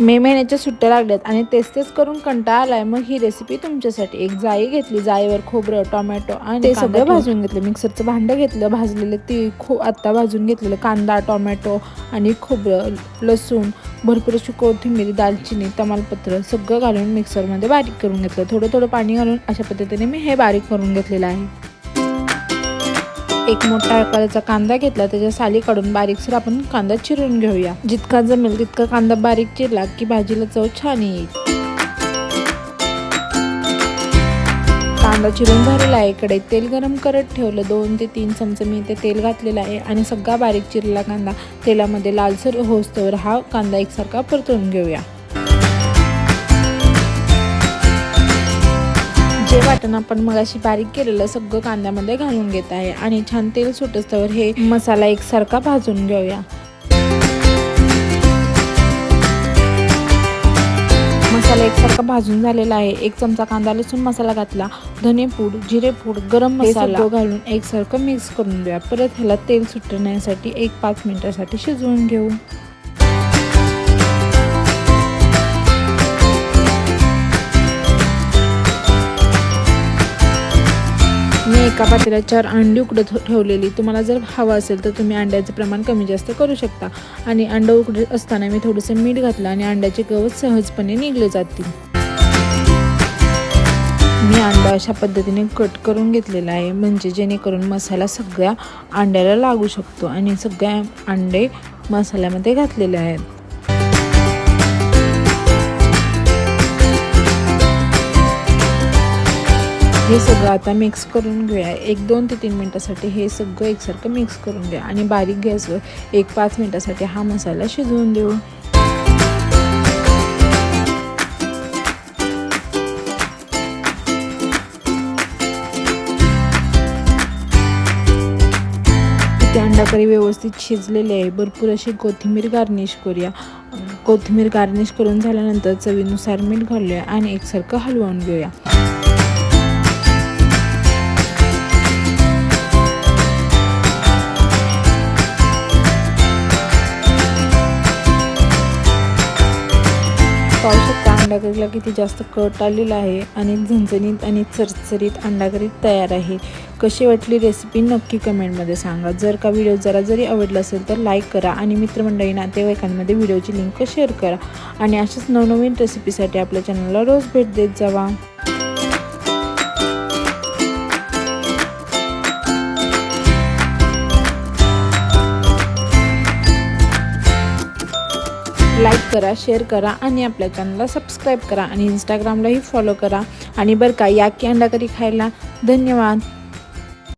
मे महिन्याच्या सुट्ट्या लागल्यात आणि तेच तेच करून कंटाळा आलाय. मग ही रेसिपी तुमच्यासाठी. एक जाई घेतली जाईवर खोबरं टोमॅटो आणि ते सगळं भाजून घेतलं. मिक्सरचं भांडं घेतलं भाजलेलं ती खो आत्ता भाजून घेतलेलं. कांदा टोमॅटो आणि खोबरं लसूण भरपूर अशी कोथिंबीर दालचिनी तमालपत्र सगळं घालून मिक्सरमध्ये बारीक करून घेतलं. थोडं थोडं पाणी घालून अशा पद्धतीने मी हे बारीक करून घेतलेलं आहे. एक मोठा आकाराचा कांदा घेतला त्याच्या साली काढून बारीकसर आपण कांदा चिरून घेऊया. जितका जमेल तितका कांदा बारीक चिरला की भाजीला चव छान येईल. कांदा चिरून झालेला आहे. इकडे तेल गरम करत ठेवलं. दोन ते तीन चमचे मी ते तेल घातलेलं आहे आणि सगळा बारीक चिरलेला कांदा. तेलामध्ये लालसर होस्तवर हा कांदा एकसारखा परतून घेऊया. जे वाटण आपण मगाशी बारीक केलेलं सगळं कांद्यामध्ये घालून घेत आहे. आणि छान तेल सुटस्तवर हे मसाला एकसारखा भाजून घेऊया. मसाला एकसारखा भाजून झालेला आहे. एक चमचा कांदा लसूण मसाला घातला धने पूड जिरे पूड गरम मसाला घालून एकसारखं मिक्स करून घेऊया. परत ह्याला तेल सुटण्यासाठी एक पाच मिनिटासाठी शिजवून घेऊ. एका पातेल्यात चार अंडी उकडत ठेवलेली. तुम्हाला जर हवं असेल तर तुम्ही अंड्याचं प्रमाण कमी जास्त करू शकता. आणि अंडं उकडत असताना मी थोडंसं मीठ घातलं आणि अंड्याचे गवत सहजपणे निघले जातील मी अंडा अशा पद्धतीने कट करून घेतलेला आहे म्हणजे जेणेकरून मसाला सगळ्या अंड्याला लागू शकतो. आणि सगळ्या अंडे मसाल्यामध्ये घातलेले आहेत. हे सगळं आता मिक्स करून घेऊया. एक दोन ते तीन मिनटासाठी हे सगळं एकसारखं मिक्स करून घ्या आणि बारीक गॅसवर एक पाच मिनटासाठी हा मसाला शिजवून देऊ. इथे अंडा करी व्यवस्थित शिजलेले आहे. भरपूर अशी कोथिंबीर गार्निश करूया. कोथिंबीर गार्निश करून झाल्यानंतर चवीनुसार मीठ घालूया आणि एकसारखं हलवून घेऊया. अंडाकरीला किती जास्त कट आलेला आहे आणि झणझणीत आणि चरचरीत अंडाकरी तयार आहे. कशी वाटली रेसिपी नक्की कमेंटमध्ये सांगा. जर का व्हिडिओ जरा जरी आवडला असेल तर लाईक करा आणि मित्रमंडळी नातेवाईकांमध्ये व्हिडिओची लिंक शेअर करा. आणि अशाच नवनवीन रेसिपीसाठी आपल्या चॅनलला रोज भेट देत जावा. लाईक करा शेअर करा आणि आपल्या चॅनलला सबस्क्राईब करा आणि इंस्टाग्रामलाही फॉलो करा. आणि बरं का या की अंडा करी खायला धन्यवाद.